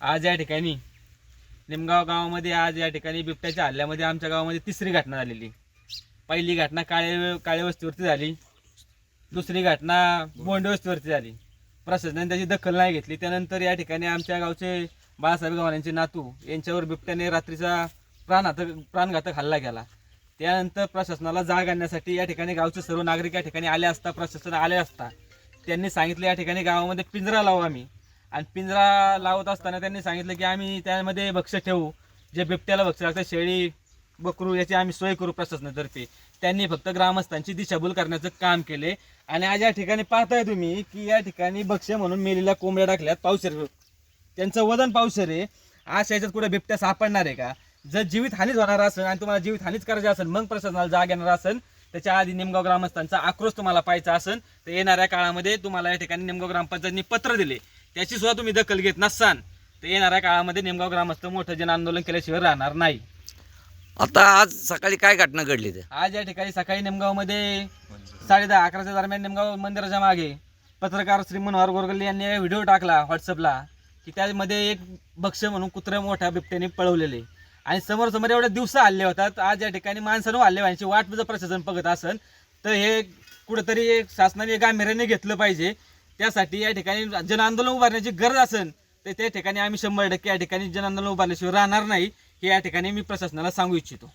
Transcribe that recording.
आज या ठिकाणी निमगाव गावामध्ये आज या ठिकाणी बिबट्याच्या हल्ल्यामध्ये आमच्या गावामध्ये तिसरी घटना झालेली. पहिली घटना काळे काळे वस्तीवरती झाली. दुसरी घटना बोंडे वस्तीवरती झाली. प्रशासनाने त्याची दखल नाही घेतली. त्यानंतर या ठिकाणी आमच्या गावचे बाळासाहेब गव्हाणांचे नातू यांच्यावर बिबट्याने रात्रीचा प्राणघातक प्राणघातक हल्ला केला. त्यानंतर प्रशासनाला जाग आणण्यासाठी या ठिकाणी गावचे सर्व नागरिक या ठिकाणी आले असता प्रशासन आले असता त्यांनी सांगितलं या ठिकाणी गावामध्ये पिंजरा लावू आम्ही. आणि पिंजरा लावत असताना त्यांनी सांगितलं की आम्ही त्यामध्ये भक्ष ठेवू. जे बिबट्याला भक्ष लागतं शेळी बकरू याची आम्ही सोय करू प्रशासनातर्फे. त्यांनी फक्त ग्रामस्थांची दिशाभूल करण्याचं काम केले. आणि आज या ठिकाणी पाहताय तुम्ही की या ठिकाणी भक्ष म्हणून मेलेल्या कोंबड्या टाकल्यात पावशेर. त्यांचं वजन पावशेर आहे. आज याच्यात कुठे बिबट्या सापडणार आहे का? जर जीवित हानीच होणार असेल आणि तुम्हाला जीवित हानीच करायची असेल मग प्रशासनाला जाग येणार असेल त्याच्या आधी निमगाव ग्रामस्थांचा आक्रोश तुम्हाला पाहायचा असेल तर येणाऱ्या काळामध्ये तुम्हाला या ठिकाणी निमगाव ग्रामपंचायतनी पत्र दिले. त्याची सुद्धा तुम्ही दखल घेत नसाल तर येणाऱ्या काळामध्ये निमगाव ग्रामस्थ मोठं जन आंदोलन केल्याशिवाय राहणार नाही. आता आज सकाळी काय घटना घडली ते? आज या ठिकाणी सकाळी निमगावमध्ये साडे दहा अकराच्या दरम्यान निमगाव मंदिराच्या मागे पत्रकार श्री मनोहर गोरगल्ले यांनी व्हिडिओ टाकला व्हॉट्सअपला की त्यामध्ये एक भक्ष्य म्हणून कुत्र्या मोठ्या बिबट्याने पळवलेले. आणि समोर समोर एवढ्या दिवसा हल्ले होतात आज या ठिकाणी माणसानं हल्ले व्हायची वाट जर प्रशासन बघत असेल तर हे कुठंतरी एक शासनाने गांभीर्याने घेतलं पाहिजे त्यासाठी या ठिकाणी जन आंदोलन उभारण्याची गरज असेल तर त्या ठिकाणी आम्ही शंभर टक्के या ठिकाणी जन आंदोलन उभारल्याशिवाय राहणार नाही हे या ठिकाणी मी प्रशासनाला सांगू इच्छितो.